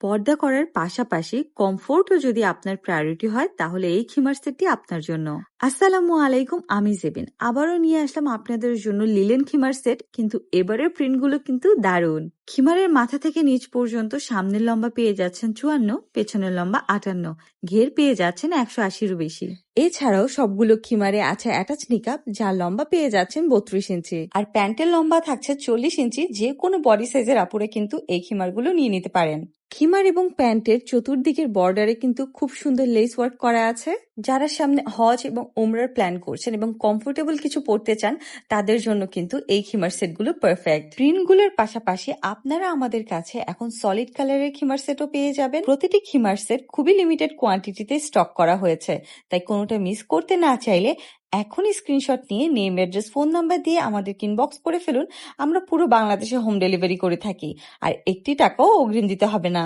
পর্দা করার পাশাপাশি কমফোর্টও যদি আপনার প্রায়োরিটি হয়, তাহলে এই খিমার সেটটি আপনার জন্য। আসসালামু আলাইকুম, আমি জেবিন। আবারও নিয়ে আসলাম আপনাদের জন্য লিলেন খিমার সেট কিন্তু এবারের প্রিন্টগুলো কিন্তু দারুণ। খিমারের মাথা থেকে নিচ পর্যন্ত সামনের লম্বা পেয়ে যাচ্ছেন চুয়ান্ন, পেছনের লম্বা আটান্ন। ঘের পেয়ে যাচ্ছেন একশো আশিরও বেশি। এছাড়াও সবগুলো খিমারে আছে অ্যাটাচ নিকাপ যার লম্বা পেয়ে যাচ্ছেন বত্রিশ ইঞ্চি। আর প্যান্টের লম্বা থাকছে চল্লিশ ইঞ্চি, যে কোনো বডি সাইজের আপুরে কিন্তু এই খিমারগুলো নিয়ে নিতে পারেন। খিমার এবং প্যান্টের চতুর্দিকের বর্ডারে কিন্তু খুব সুন্দর লেস ওয়ার্ক করা আছে। যারা সামনে হজ এবং ওমরার প্ল্যান করছেন এবং কমফোর্টেবল কিছু পড়তে চান, তাদের জন্য কিন্তু এই খিমার সেটগুলো পারফেক্ট প্রিন্টগুলোর পাশাপাশি আপনারা আমাদের কাছে এখন সলিড কালারের খিমার সেটও পেয়ে যাবেন। প্রতিটি খিমার সেট খুবই লিমিটেড কোয়ান্টিটিতে স্টক করা হয়েছে। তাই কোনোটা মিস করতে না চাইলে এখনই স্ক্রিনশট নিয়ে নেম অ্যাড্রেস ফোন নাম্বার দিয়ে আমাদের ইনবক্স করে ফেলুন। আমরা পুরো বাংলাদেশে হোম ডেলিভারি করে থাকি। আর একটি টাকাও অগ্রিম দিতে হবে না।